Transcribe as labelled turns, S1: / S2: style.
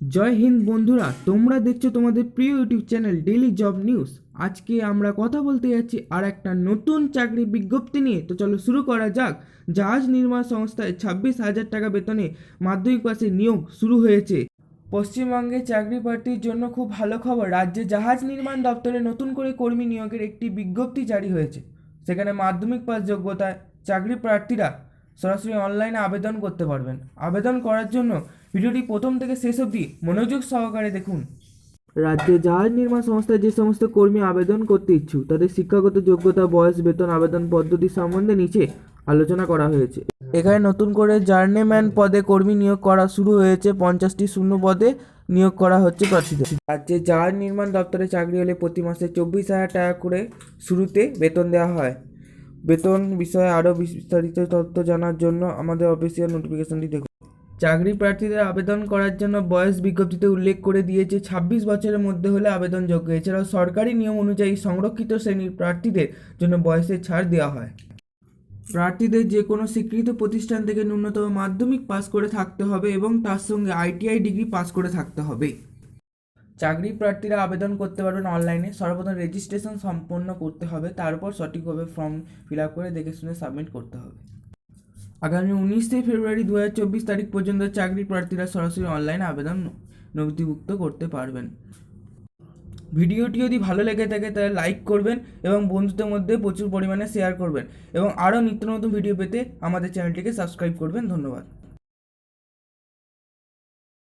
S1: জয় হিন্দ বন্ধুরা, তোমরা দেখছ তোমাদের প্রিয় YouTube channel daily job news. আজকে আমরা কথা বলতে যাচ্ছি আর একটা নতুন চাকরি বিজ্ঞপ্তি নিয়ে। তো চলো শুরু করা যাক। জাহাজ নির্মাণ সংস্থায় ছাব্বিশ হাজার টাকা বেতনে মাধ্যমিক পাশে নিয়োগ শুরু হয়েছে। পশ্চিমবঙ্গে চাকরি প্রার্থীর জন্য খুব ভালো খবর। রাজ্যে জাহাজ নির্মাণ দপ্তরে নতুন করে কর্মী নিয়োগের একটি বিজ্ঞপ্তি জারি হয়েছে। সেখানে মাধ্যমিক পাস যোগ্যতায় চাকরি প্রার্থীরা সরাসরি অনলাইনে আবেদন করতে পারবেন। আবেদন করার জন্য ভিডিওটি প্রথম থেকে শেষ অবধি মনোযোগ সহকারে দেখুন। রাজ্যে জাহাজ নির্মাণ সংস্থায় যে সমস্ত কর্মী আবেদন করতে ইচ্ছুক তাদের শিক্ষাগত যোগ্যতা বয়স বেতন আবেদন পদ্ধতি সম্বন্ধে নিচে আলোচনা করা হয়েছে। এখানে নতুন করে জার্নিম্যান পদে কর্মী নিয়োগ করা শুরু হয়েছে। পঞ্চাশটি শূন্য পদে নিয়োগ করা হচ্ছে প্রার্থীদের। রাজ্যে জাহাজ নির্মাণ দপ্তরে চাকরি হলে প্রতি মাসে চব্বিশ হাজার টাকা করে শুরুতে বেতন দেওয়া হয়। বেতন বিষয়ে আরও বিস্তারিত তথ্য জানার জন্য আমাদের অফিসিয়াল নোটিফিকেশনটি দেখুন। চাকরি প্রার্থীদের আবেদন করার জন্য বয়স বিজ্ঞপ্তিতে উল্লেখ করে দিয়েছে, ছাব্বিশ বছরের মধ্যে হলে আবেদনযোগ্য। এছাড়াও সরকারি নিয়ম অনুযায়ী সংরক্ষিত শ্রেণির প্রার্থীদের জন্য বয়সের ছাড় দেওয়া হয়। প্রার্থীদের যে কোনো স্বীকৃত প্রতিষ্ঠান থেকে ন্যূনতম মাধ্যমিক পাস করে থাকতে হবে এবং তার সঙ্গে আইটিআই ডিগ্রি পাস করে থাকতে হবে। চাকরি প্রার্থীরা আবেদন করতে পারবেন অনলাইনে। সর্বপ্রথম রেজিস্ট্রেশন সম্পন্ন করতে হবে। তারপর সঠিকভাবে ফর্ম ফিল আপ করে দেখে শুনে সাবমিট করতে হবে। আগামী উনিশে ফেব্রুয়ারি দু হাজার চব্বিশ তারিখ পর্যন্ত চাকরি প্রার্থীরা সরাসরি অনলাইনে আবেদন নথিভুক্ত করতে পারবেন। ভিডিওটি যদি ভালো লেগে থাকে, তাহলে লাইক করবেন এবং বন্ধুদের মধ্যে প্রচুর পরিমাণে শেয়ার করবেন। এবং আরও নিত্য নতুন ভিডিও পেতে আমাদের চ্যানেলটিকে সাবস্ক্রাইব করবেন। ধন্যবাদ।